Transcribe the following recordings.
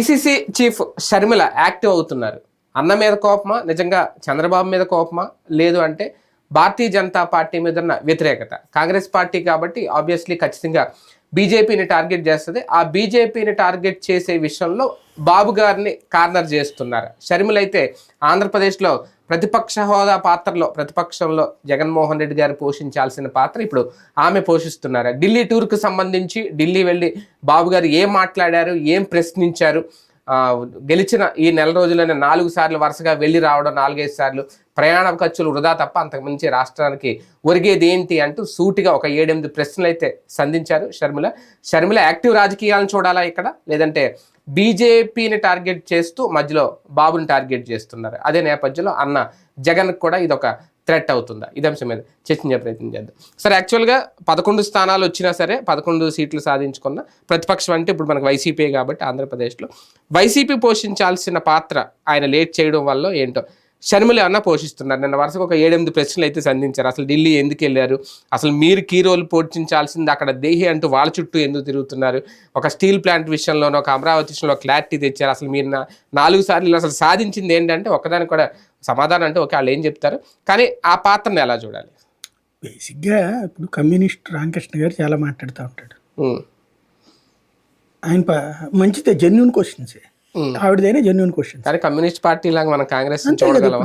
PCC chief Sharmila active అవుతున్నారు. అన్న మీద కోపమా? నిజంగా చంద్రబాబు మీద కోపమా? లేదు అంటే భారతీయ జనతా పార్టీ మీద ఉన్న వ్యతిరేకత. కాంగ్రెస్ పార్టీ కాబట్టి ఆబ్వియస్లీ ఖచ్చితంగా బీజేపీని టార్గెట్ చేస్తుంది. ఆ బీజేపీని టార్గెట్ చేసే విషయంలో బాబు గారిని కార్నర్ చేస్తున్నారు. షర్మిలైతే ఆంధ్రప్రదేశ్లో ప్రతిపక్ష హోదా పాత్రలో ప్రతిపక్షంలో జగన్మోహన్ రెడ్డి గారు పోషించాల్సిన పాత్ర ఇప్పుడు ఆమె పోషిస్తున్నారు. ఢిల్లీ టూర్కు సంబంధించి ఢిల్లీ వెళ్ళి బాబు గారు ఏం మాట్లాడారు ఏం ప్రశ్నించారు గెలిచిన ఈ నెల రోజులైన నాలుగు సార్లు వరుసగా వెళ్ళి రావడం నాలుగైదు సార్లు ప్రయాణ ఖర్చులు వృధా తప్ప అంతకుమించి రాష్ట్రానికి ఒరిగేది ఏంటి అంటూ సూటిగా ఒక ఏడెనిమిది ప్రశ్నలు అయితే సంధించారు షర్మిల. షర్మిల యాక్టివ్ రాజకీయాలను చూడాలా ఇక్కడ? లేదంటే బీజేపీని టార్గెట్ చేస్తూ మధ్యలో బాబుని టార్గెట్ చేస్తున్నారు. అదే నేపథ్యంలో అన్న జగన్ కూడా ఇది ఒక థ్రెట్ అవుతుందా? ఇది అంశం మీద చర్చించే ప్రయత్నం చేద్దాం. సరే యాక్చువల్గా పదకొండు స్థానాలు వచ్చినా సరే పదకొండు సీట్లు సాధించుకున్న ప్రతిపక్షం అంటే ఇప్పుడు మనకు వైసీపీ కాబట్టి ఆంధ్రప్రదేశ్లో. వైసీపీ పోషించాల్సిన పాత్ర ఆయన లేట్ చేయడం వల్ల ఏంటో? షర్మిల అన్న పోషిస్తున్నారు. నిన్న వరుసగా ఒక ఏడెనిమిది ప్రశ్నలు అయితే సంధించారు. అసలు ఢిల్లీ ఎందుకు వెళ్ళారు? అసలు మీరు కీ రోల్ పోషించాల్సింది అక్కడ దేహి అంటూ వాళ్ళ చుట్టూ ఎందుకు తిరుగుతున్నారు? ఒక స్టీల్ ప్లాంట్ విషయంలోనో ఒక అమరావతి విషయంలో క్లారిటీ తెచ్చారు. అసలు మీరు నాలుగు సార్లు అసలు సాధించింది ఏంటంటే ఒకదానికి కూడా సమాధానం అంటే ఓకే వాళ్ళు ఏం చెప్తారు? కానీ ఆ పాత్రను ఎలా చూడాలి? బేసిక్గా ఇప్పుడు కమ్యూనిస్ట్ రామకృష్ణ గారు చాలా మాట్లాడుతూ ఉంటాడు. ఆయన మంచిదే జెన్యున్ క్వశ్చన్సే. ఆవిడదైనా జెన్యున్ క్వశ్చన్స్ కానీ కమ్యూనిస్ట్ పార్టీ లాగా మనం కాంగ్రెస్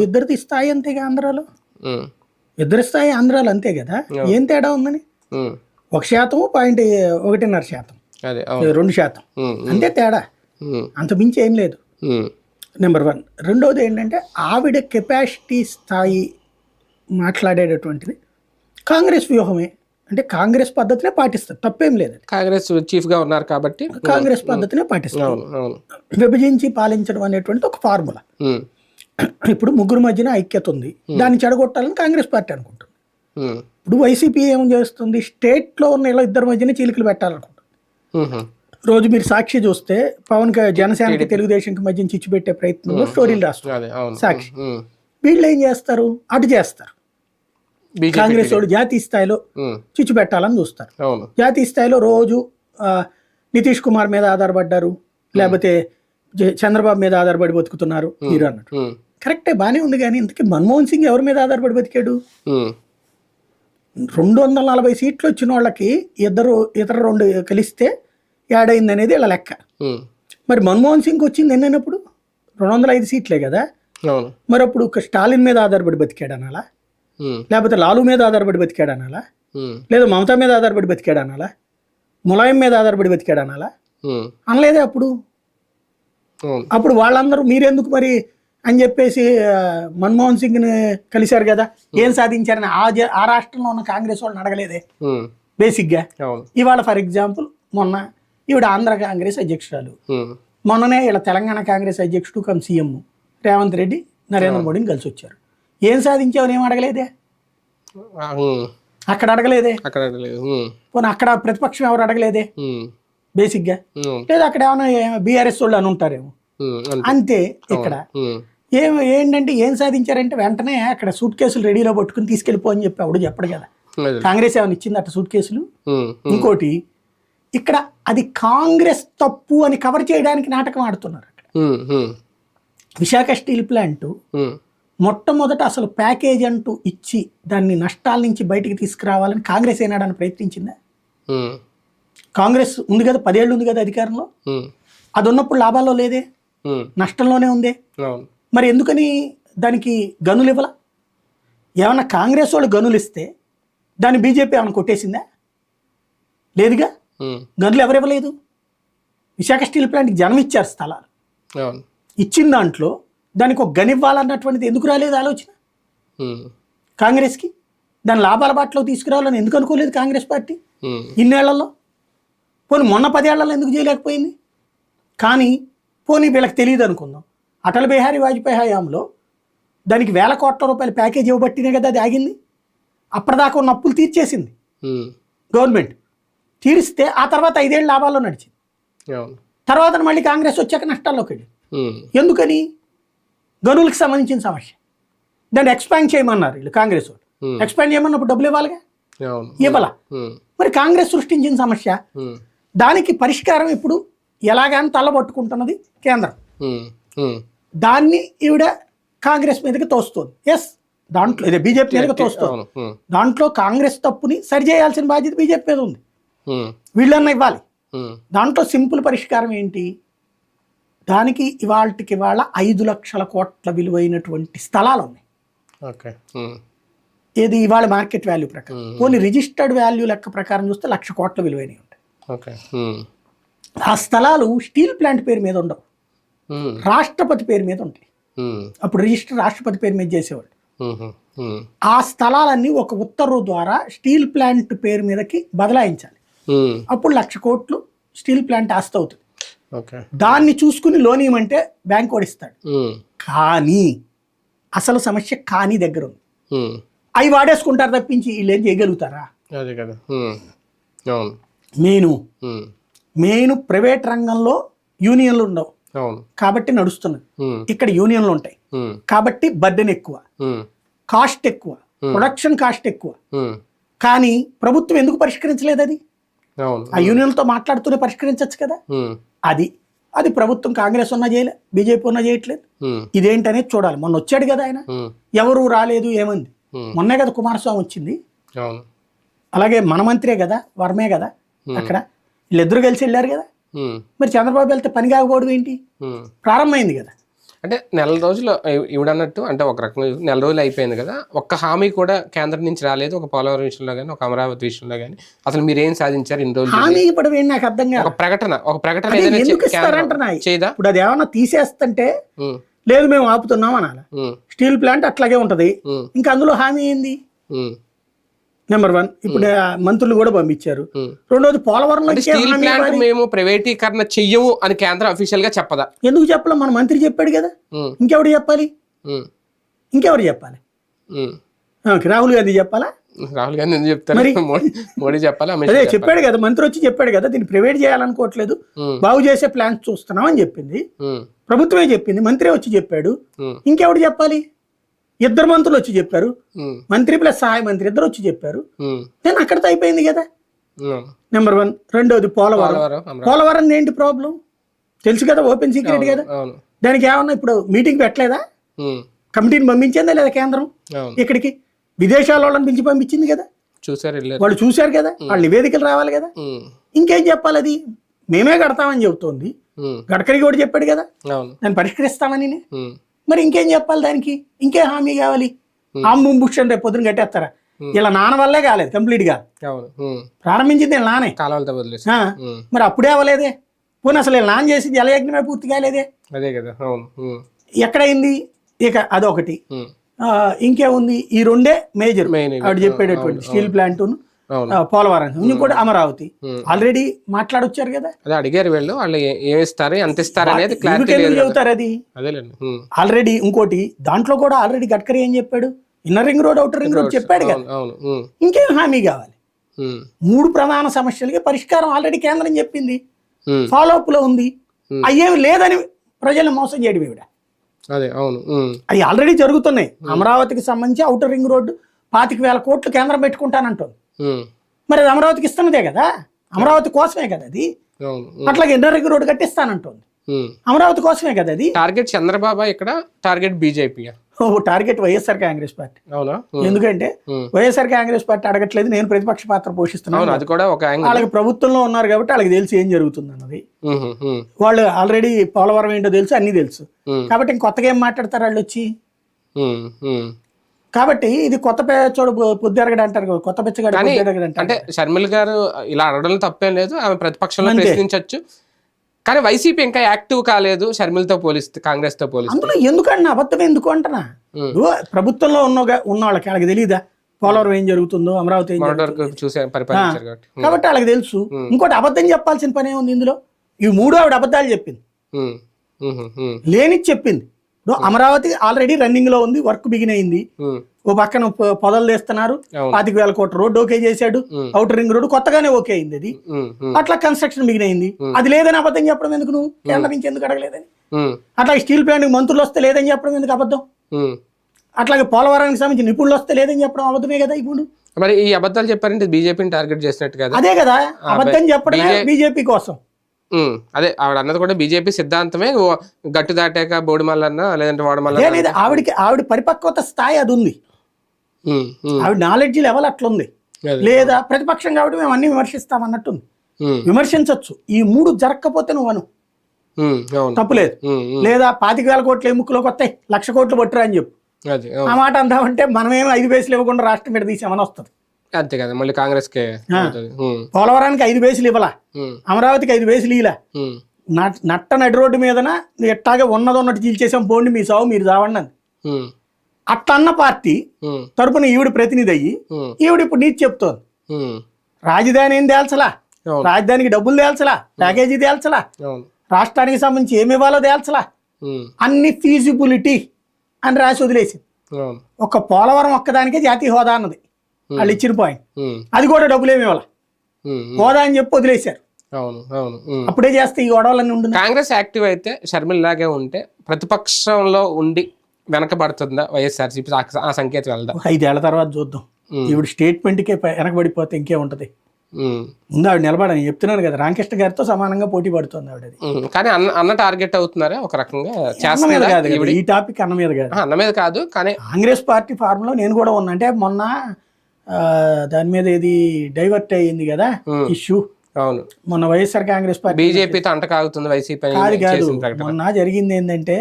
ఇద్దరిది స్థాయి అంతేగా ఆంధ్రాలో? ఇద్దరి స్థాయి ఆంధ్రాలో అంతే కదా? ఏం తేడా ఉందని? ఒక శాతం పాయింట్ ఒకటిన్నర శాతం. రెండు శాతం. అంతే తేడా. అంత మించి ఏం లేదు. Number one. రెండోది ఏంటంటే ఆవిడ కెపాసిటీ స్థాయి మాట్లాడేటటువంటిది కాంగ్రెస్ వ్యూహమే. అంటే కాంగ్రెస్ పద్ధతినే పాటిస్తారు. తప్పేం లేదు కాంగ్రెస్ చీఫ్గా ఉన్నారు కాబట్టి కాంగ్రెస్ పద్ధతినే పాటిస్తారు. విభజించి పాలించడం అనేటువంటిది ఒక ఫార్ములా. ఇప్పుడు ముగ్గురు మధ్యన ఐక్యత ఉంది. దాన్ని చెడగొట్టాలని కాంగ్రెస్ పార్టీ అనుకుంటుంది. ఇప్పుడు వైసీపీ ఏం చేస్తుంది? స్టేట్లో ఉన్న ఇలా ఇద్దరి మధ్యన చీలికలు పెట్టాలనుకుంటుంది. రోజు మీరు సాక్షి చూస్తే పవన్ జనసేనకి తెలుగుదేశంకి మధ్యన చిచ్చు పెట్టే ప్రయత్నంలో స్టోరీలు రాస్తారు సాక్షి. వీళ్ళు ఏం చేస్తారు? అటు చేస్తారు. కాంగ్రెస్ వాడు జాతీయ స్థాయిలో చిచ్చు పెట్టాలని చూస్తారు. జాతీయ స్థాయిలో రోజు నితీష్ కుమార్ మీద ఆధారపడ్డారు లేకపోతే చంద్రబాబు మీద ఆధారపడి బతుకుతున్నారు మీరు అన్నట్టు. కరెక్టే బాగానే ఉంది కానీ ఇంతకీ మన్మోహన్ సింగ్ ఎవరి మీద ఆధారపడి బతికాడు? రెండు వందల నలభై సీట్లు వచ్చిన వాళ్ళకి ఇద్దరు ఇతర రెండు కలిస్తే యాడ్ అయింది అనేది ఇలా లెక్క. మరి మన్మోహన్ సింగ్ వచ్చింది ఎన్నైనప్పుడు? రెండు వందల ఐదు సీట్లే కదా? మరి అప్పుడు స్టాలిన్ మీద ఆధారపడి బతికాడు అనాలా లేకపోతే లాలు మీద ఆధారపడి బతికాడు అనాలా లేదా మమతా మీద ఆధారపడి బతికాడు అనాలా ములాయం మీద ఆధారపడి బతికాడు అనాలా అనలేదే అప్పుడు? అప్పుడు వాళ్ళందరూ మీరెందుకు మరి అని చెప్పేసి మన్మోహన్ సింగ్ని కలిశారు కదా? ఏం సాధించారని ఆ ఆ రాష్ట్రంలో ఉన్న కాంగ్రెస్ వాళ్ళని అడగలేదే? బేసిక్గా? ఇవాళ ఫర్ ఎగ్జాంపుల్ మొన్న ఈవిడ ఆంధ్ర కాంగ్రెస్ అధ్యక్షురాలు. మొన్ననే ఇలా తెలంగాణ కాంగ్రెస్ అధ్యక్షుడు కమ్ సీఎం రేవంత్ రెడ్డి నరేంద్ర మోడీని కలిసి వచ్చారు ఏం సాధించావని ఏం అడగలేదే? అక్కడ అడగలేదే? అక్కడ పోనీ అక్కడ ప్రతిపక్షం ఎవరు అడగలేదే? ఉమ్, బేసిక్గా? ఉమ్, లేదా అక్కడ ఏమైనా బీఆర్ఎస్ వాళ్ళు అని ఉంటారేమో? అంతే. ఇక్కడ. ఏం ఏంటంటే ఏం సాధించారంటే వెంటనే అక్కడ సూట్ కేసులు రెడీలో పట్టుకుని తీసుకెళ్ళిపో అని చెప్పి అప్పుడు చెప్పడు కదా. కాంగ్రెస్ ఏమైనా ఇచ్చింది అట్ట సూట్ కేసులు? ఇంకోటి ఇక్కడ అది కాంగ్రెస్ తప్పు అని కవర్ చేయడానికి నాటకం ఆడుతున్నారు అక్కడ. విశాఖ స్టీల్ ప్లాంట్ మొట్టమొదట అసలు ప్యాకేజ్ అంటూ ఇచ్చి దాన్ని నష్టాల నుంచి బయటికి తీసుకురావాలని కాంగ్రెస్ ఏనాడని ప్రయత్నించిందా? కాంగ్రెస్ ఉంది కదా పదేళ్ళు ఉంది కదా అధికారంలో? అది ఉన్నప్పుడు లాభాల్లో లేదే? నష్టంలోనే ఉందే? మరి ఎందుకని దానికి గనులు ఇవ్వాల? ఏమన్నా కాంగ్రెస్ వాళ్ళు గనులు ఇస్తే దాన్ని బీజేపీ ఏమైనా కొట్టేసిందా? లేదుగా? గనులు ఎవరు ఇవ్వలేదు విశాఖ స్టీల్ ప్లాంట్కి జనం ఇచ్చారు స్థలాలు. ఇచ్చిన దాంట్లో దానికి ఒక గని ఇవ్వాలన్నటువంటిది ఎందుకు రాలేదు ఆలోచన? కాంగ్రెస్కి? దాని లాభాల బాటలో తీసుకురావాలని ఎందుకు అనుకోలేదు కాంగ్రెస్ పార్టీ? ఇన్నేళ్ళలో? పోనీ మొన్న పదేళ్ళలో ఎందుకు చేయలేకపోయింది? కానీ పోనీ వీళ్ళకి తెలియదు అనుకుందాం. అటల్ బిహారీ వాజ్పేయి హయాంలో దానికి వేల కోట్ల రూపాయల ప్యాకేజ్ ఇవ్వబట్టినే కదా అది ఆగింది? అప్పటిదాకా ఉన్న అప్పులు తీర్చేసింది. గవర్నమెంట్. తీరిస్తే ఆ తర్వాత ఐదేళ్ళు లాభాల్లో నడిచింది. తర్వాత మళ్ళీ కాంగ్రెస్ వచ్చాక నష్టాల్లోకి వెళ్ళింది. ఉమ్, ఎందుకని? గనులకు సంబంధించిన సమస్య. దాన్ని ఎక్స్పాండ్ చేయమన్నారు వీళ్ళు కాంగ్రెస్ వాళ్ళు. ఎక్స్పాండ్ చేయమన్నప్పుడు డబ్బులు ఇవ్వాలిగా? ఇవ్వాల? మరి కాంగ్రెస్ సృష్టించిన సమస్య దానికి పరిష్కారం ఇప్పుడు ఎలాగని తల్లబట్టుకుంటున్నది కేంద్రం. దాన్ని ఈవిడ కాంగ్రెస్ మీదకి తోస్తుంది. ఎస్ దాంట్లో ఇదే బీజేపీ మీదకి తోస్తుంది. దాంట్లో కాంగ్రెస్ తప్పుని సరిచేయాల్సిన బాధ్యత బీజేపీ మీద ఉంది. వీళ్ళన్నా ఇవ్వాలి. దాంట్లో సింపుల్ పరిష్కారం ఏంటి? దానికి ఇవాళకి ఇవాళ ఐదు లక్షల కోట్ల విలువైనటువంటి స్థలాలు ఉన్నాయి. ఓకే. ఏది ఇవాళ మార్కెట్ వాల్యూ ప్రకారం. పోనీ రిజిస్టర్డ్ వాల్యూ లెక్క ప్రకారం చూస్తే లక్ష కోట్ల విలువైనవి ఉంటాయి. ఓకే. ఆ స్థలాలు స్టీల్ ప్లాంట్ పేరు మీద ఉండవు. రాష్ట్రపతి పేరు మీద ఉంటాయి. అప్పుడు రిజిస్టర్ రాష్ట్రపతి పేరు మీద చేసేవాళ్ళు. ఆ స్థలాలన్నీ ఒక ఉత్తర్వు ద్వారా స్టీల్ ప్లాంట్ పేరు మీదకి బదలాయించాలి. అప్పుడు లక్ష కోట్లు స్టీల్ ప్లాంట్ ఆస్తి అవుతుంది. దాన్ని చూసుకుని లోన్ ఇవ్వమంటే బ్యాంక్ ఓడిస్తాడు. ఉమ్, కానీ అసలు సమస్య కానీ దగ్గర ఉంది. ఉమ్, అవి వాడేసుకుంటారు తప్పించి వీళ్ళు ఏం చేయగలుగుతారా? అదే కదా. ఉమ్, అవును. మెయిన్ ఉమ్, మెయిన్ ప్రైవేట్ రంగంలో యూనియన్లు ఉండవు. కాబట్టి నడుస్తున్నది ఇక్కడ యూనియన్లు ఉంటాయి. కాబట్టి బర్డెన్ ఎక్కువ. కాస్ట్ ఎక్కువ. ప్రొడక్షన్ కాస్ట్ ఎక్కువ. కానీ ప్రభుత్వం ఎందుకు పరిష్కరించలేదు అది? ఆ యూనియన్లతో మాట్లాడుతూనే పరిష్కరించవచ్చు కదా. అది అది ప్రభుత్వం కాంగ్రెస్ ఉన్నా చేయలే బీజేపీ ఉన్నా చేయట్లేదు. ఇదేంటనేది చూడాలి. మొన్న వచ్చాడు కదా ఆయన. ఎవరు రాలేదు ఏమంది? మొన్నే కదా కుమారస్వామి వచ్చింది. అలాగే మన మంత్రే కదా వర్మే కదా అక్కడ. వీళ్ళిద్దరు కలిసి వెళ్ళారు కదా. మరి చంద్రబాబు వెళ్తే పని కాకపోవడం ఏంటి. ప్రారంభమైంది కదా. అంటే నెల రోజులు ఇవ్- ఇవిడన్నట్టు అంటే ఒక రకంగా నెల రోజులు అయిపోయింది కదా. ఒక్క హామీ కూడా కేంద్రం నుంచి రాలేదు. ఒక పోలవరం విషయంలో కానీ ఒక అమరావతి విషయంలో కానీ అసలు మీరు ఏం సాధించారు ఇన్ని రోజులు? హామీ ఇప్పుడు నాకు అర్థం కాదు. ఒక ప్రకటన ఒక ప్రకటన చేయదా ఇప్పుడు అది ఏమన్నా తీసేస్తుంటే లేదు మేము ఆపుతున్నాం అనాలి? స్టీల్ ప్లాంట్ అట్లాగే ఉంటది. ఇంకా అందులో హామీ ఏంది? నెంబర్ వన్ ఇప్పుడు మంత్రులు కూడా పంపించారు. ఉమ్. రెండోది పోలవరంలో ఇంకేం స్టీల్ ప్లాంట్? మేము ప్రైవేటీకరణ చెయ్యము అని కేంద్రం అఫీషియల్గా చెప్పదా? ఎందుకు చెప్పలే? మన మంత్రి చెప్పాడు కదా. చెప్పాలి? ఉమ్, ఇంకెవరు చెప్పాలి? ఉమ్. ఆ, రాహుల్ గాంధీ చెప్పాలా? రాహుల్ గాంధీ ఎందుకు చెప్తారు? మోడీ చెప్పాలి? అదే చెప్పాలి. చెప్పాడు కదా మంత్రి వచ్చి చెప్పాడు కదా దీన్ని ప్రైవేట్ చేయాలనుకోవట్లేదు. బాగు చేసే ప్లాన్స్ చూస్తున్నాం అని చెప్పింది ప్రభుత్వమే చెప్పింది మంత్రి వచ్చి చెప్పాడు. ఇంకెవడు చెప్పాలి? ఇద్దరు మంత్రులు వచ్చి చెప్పారు. మంత్రి ప్లస్ సహాయ మంత్రి ఇద్దరు వచ్చి చెప్పారు. నేను అక్కడితో అయిపోయింది కదా. Number one. రెండోది పోలవరం. పోలవరం ఏంటి ప్రాబ్లం? తెలుసు కదా ఓపెన్ సీక్రెట్ కదా. దానికి ఏమన్నా ఇప్పుడు మీటింగ్ పెట్టలేదా? కమిటీని పంపించిందా లేదా కేంద్రం? ఇక్కడికి విదేశాల వాళ్ళని పిలిచి పంపించింది కదా. చూసారు వాళ్ళు చూశారు కదా. వాళ్ళ నివేదికలు రావాలి కదా. ఇంకేం చెప్పాలి అది? మేమే కడతామని చెబుతోంది. గడ్కరీ కూడా చెప్పాడు కదా. దాన్ని పరిష్కరిస్తామని. మరి ఇంకేం చెప్పాలి దానికి? ఇంకే హామీ కావాలి? ఆంబుం బుషన్ రేపు పొద్దున కట్టేస్తారా? ఇలా నాన్న వల్లే కాలేదు కంప్లీట్గా. ప్రారంభించింది నానే. మరి అప్పుడే అవ్వలేదే? పోనీ అసలు వీళ్ళ నాన్న చేసి జలయజ్ఞమే పూర్తి కాలేదే? అదే కదా ఎక్కడైంది? ఇక అదొకటి. ఆ, ఇంకేముంది? ఈ రెండే మేజర్. ఆవిడ చెప్పేటటువంటి స్టీల్ ప్లాంట్ పోలవరం. ఇంకోటి అమరావతి. ఆల్రెడీ మాట్లాడొచ్చారు కదా? అదే అడిగారు వీళ్ళు. వాళ్ళు ఏ- ఏమి ఇస్తారు ఎంత ఇస్తారు అనేది. చెబుతారు అది? ఆల్రెడీ ఇంకోటి దాంట్లో కూడా ఆల్రెడీ గడ్కరీ ఏం చెప్పాడు? Inner ring road outer ring road చెప్పాడు కదా. ఇంకేం హామీ కావాలి? మూడు ప్రధాన సమస్యలకి పరిష్కారం ఆల్రెడీ కేంద్రం చెప్పింది. ఫాలో అప్లో ఉంది. అయ్యేమి లేదని ప్రజల్ని మోసం చేయడం ఇవిడ అదే అవును. అవి ఆల్రెడీ జరుగుతున్నాయి. అమరావతికి సంబంధించి అవుటర్ రింగ్ రోడ్డు పాతిక వేల కోట్లు కేంద్రం పెట్టుకుంటానంటుంది. మరి అది అమరావతికి ఇస్తున్నదే కదా? అమరావతి కోసమే కదా అది? అట్లాగే ఇన్నర్ రింగ్ రోడ్డు కట్టిస్తానంటుంది. అమరావతి కోసమే కదా అది? టార్గెట్ చంద్రబాబు ఇక్కడ target BJP. Target YSR Congress party. అవునా? ఎందుకంటే. వైఎస్ఆర్ కాంగ్రెస్ పార్టీ అడగట్లేదు నేను ప్రతిపక్ష పాత్ర పోషిస్తున్నాను. అది కూడా ఒక వాళ్ళకి ప్రభుత్వంలో ఉన్నారు కాబట్టి వాళ్ళకి తెలిసి ఏం జరుగుతుంది అన్నది వాళ్ళు ఆల్రెడీ పోలవరం ఏంటో తెలుసు అన్నీ తెలుసు. కాబట్టి ఇంకొత్తగా ఏం మాట్లాడతారు వాళ్ళు వచ్చి. కాబట్టి ఇది కొత్త పేచోడు పొద్దురగడ అంటారు కొత్త పెచ్చగాడు అంటే షర్మిల గారు ఇలా అడగడం తప్పేం లేదు ఆమె ప్రతిపక్షంలో. ప్రశ్నించవచ్చు కానీ వైసీపీ ఇంకా యాక్టివ్ కాలేదు షర్మిలతో పోలిస్తే కాంగ్రెస్తో పోలిస్తే. అందులో ఎందుకన్నా అబద్ధం ఎందుకు. ఇప్పుడు ప్రభుత్వంలో ఉన్న ఉన్న వాళ్ళకి వాళ్ళకి తెలియదా పోలవరం ఏం జరుగుతుందో అమరావతి ఏం కాబట్టి. వాళ్ళకి తెలుసు. ఇంకోటి అబద్ధం చెప్పాల్సిన పని ఏముంది ఇందులో. ఇవి మూడు ఆవిడ అబద్ధాలు చెప్పింది. ఉమ్, ఉమ్, ఉమ్, లేని చెప్పింది. అమరావతి ఆల్రెడీ రన్నింగ్లో ఉంది వర్క్ బిగిన్ అయింది. ఉమ్, ఓ పక్కన పొదలు తీస్తున్నారు. పాతిక వేల కోట్ల రోడ్డు ఓకే చేశాడు. అవుటర్ రింగ్ రోడ్డు కొత్తగానే ఓకే అయింది అది. ఉమ్, అట్లా కన్స్ట్రక్షన్ బిగిన్ అయింది. అది లేదని అబద్ధం చెప్పడం ఎందుకు నువ్వు కేంద్రం నుంచి ఎందుకు అడగలేదని? అట్లా స్టీల్ ప్లాంట్ మంత్రులు వస్తే లేదని చెప్పడం ఎందుకు అబద్ధం. అట్లాగే పోలవరానికి సంబంధించి నిపుణులు వస్తే లేదని చెప్పడం అబద్ధమే కదా ఇప్పుడు? మరి ఈ అబద్ధాలు చెప్పారంటే బీజేపీని టార్గెట్ చేసినట్టు కదా. అదే కదా అబద్ధం చెప్పడమే బీజేపీ కోసం. అదే ఆవిడ అన్నది కూడా బీజేపీ సిద్ధాంతమే. గట్టు దాటాక బోడిమల్లన్న లేదంటే వాడమల్ల లేదు ఆవిడకి ఆవిడ పరిపక్వత స్థాయి అది ఉంది. ఆవిడ నాలెడ్జ్ లెవెల్ అట్లుంది. లేదా ప్రతిపక్షం కాబట్టి మేము అన్ని విమర్శిస్తాం అన్నట్టుంది విమర్శించవచ్చు ఈ మూడు జరగకపోతే నువ్వు అను. తప్పులేదు లేదా. పాతిక వేల కోట్లు ఎముకలోకి వస్తాయి. లక్ష కోట్లు పట్టురా అని చెప్పు. ఆ. మాట అందామంటే మనమేం ఐదు బేసులు ఇవ్వకుండా రాష్ట్రం మీద తీసామని వస్తుంది. అంతే కదా మళ్ళీ కాంగ్రెస్ కే పోలవరానికి ఐదు బేసులు ఇవ్వలా. అమరావతికి ఐదు బేసులు ఇలా నట్ట నడి రోడ్డు మీదన ఎట్టాగే ఉన్నది ఉన్నట్టు చీల్చేసాం పోండి మీ సావు మీరు చావండి అట్టన్న పార్టీ తరపున ఈవిడ ప్రతినిధి అయ్యి ఈవిడ ఇప్పుడు నీతి చెప్తోంది. రాజధాని ఏం తేల్చలా? రాజధానికి డబ్బులు తేల్చలా? ప్యాకేజీ తేల్చలా? రాష్ట్రానికి సంబంధించి ఏమి ఇవ్వాలో తేల్చలా? అన్ని ఫీజిబిలిటీ అని రాసి వదిలేసింది. ఒక పోలవరం ఒక్కదానికే జాతీయ హోదా అన్నది. వాళ్ళు ఇచ్చిన పాయింట్ అది కూడా డబ్బులు ఏమి ఇవ్వాలి? హోదా అని చెప్పి వదిలేశారు. అవును అవును. అప్పుడే చేస్తే ఈ గొడవలన్నీ ఉండును? కాంగ్రెస్ యాక్టివ్ అయితే షర్మిల లాగే ఉంటే ప్రతిపక్షంలో ఉండి వెనకబడుతుందా వైఎస్ఆర్సీపీ? ఆ- ఆ సంకేతం వెళ్దా? ఐదేళ్ళ తర్వాత చూద్దాం. ఈవిడ స్టేట్మెంట్కే వెనకబడిపోతే ఇంకే ఉంటది? ముందు ఆవిడ నిలబడని చెప్తున్నాను కదా రామకృష్ణ గారితో సమానంగా పోటీ పడుతుంది ఆవిడ అది. కానీ అన్న అన్న టార్గెట్ అవుతున్నారా? ఒక రకంగా మీద కాదు? ఈ టాపిక్ అన్న మీద కాదు. అన్న మీద కాదు కానీ కాంగ్రెస్ పార్టీ ఫార్మ్లో నేను కూడా ఉన్నా. అంటే మొన్న దాని మీద ఇది డైవర్ట్ అయ్యింది కదా. ఇష్యూ అవును. మొన్న వైఎస్ఆర్ కాంగ్రెస్ పార్టీ బీజేపీతో అంటకాగుతుంది వైసీపీ కాదు కాదు. మొన్న జరిగింది ఏంటంటే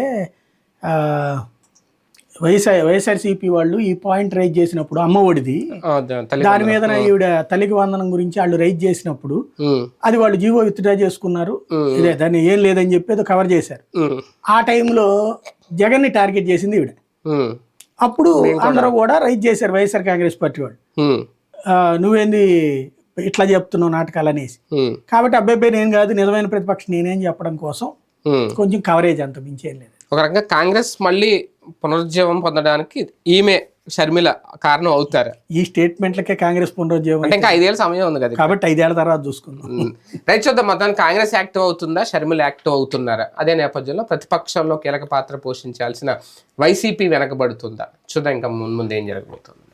వైఎస్ఆర్ వైఎస్ఆర్సీపీ వాళ్ళు ఈ పాయింట్ రైజ్ చేసినప్పుడు అమ్మ ఒడిది ఆ, ద- తల్లి దాని మీద ఈవిడ తల్లికి వందనం గురించి వాళ్ళు రైజ్ చేసినప్పుడు అది వాళ్ళు జీవో విత్డ్రా చేసుకున్నారు. ఇదే దాన్ని ఏం లేదని చెప్పి కవర్ చేశారు. ఆ టైంలో జగన్ని టార్గెట్ చేసింది ఈవిడ. అప్పుడు అందరూ కూడా రైజ్ చేశారు వైఎస్ఆర్ కాంగ్రెస్ పార్టీ వాళ్ళు. నువ్వేంది ఇట్లా చెప్తున్నావు నాటకాలు అనేసి. కాబట్టి అబ్బాయి నేను కాదు నిజమైన ప్రతిపక్షం నేనేం చెప్పడం కోసం. కొంచెం కవరేజ్ అంత మించేం లేదు. ఒక రకంగా కాంగ్రెస్ మళ్ళీ పునరుజ్జీవం పొందడానికి ఈమె షర్మిల కారణం అవుతారు. ఈ స్టేట్మెంట్లకే కాంగ్రెస్ పునరుద్యోగం అంటే ఇంకా ఐదేళ్ళ సమయం ఉంది కదా కాబట్టి ఐదేళ్ళ తర్వాత చూసుకుందాం. రైట్ చూద్దాం మొత్తానికి కాంగ్రెస్ యాక్టివ్ అవుతుందా షర్మిల యాక్టివ్ అవుతున్నారా? అదే నేపథ్యంలో ప్రతిపక్షంలో కీలక పాత్ర పోషించాల్సిన వైసీపీ వెనకబడుతుందా? చూద్దాం ఇంకా ముందు ముందు ఏం జరగబోతుంది.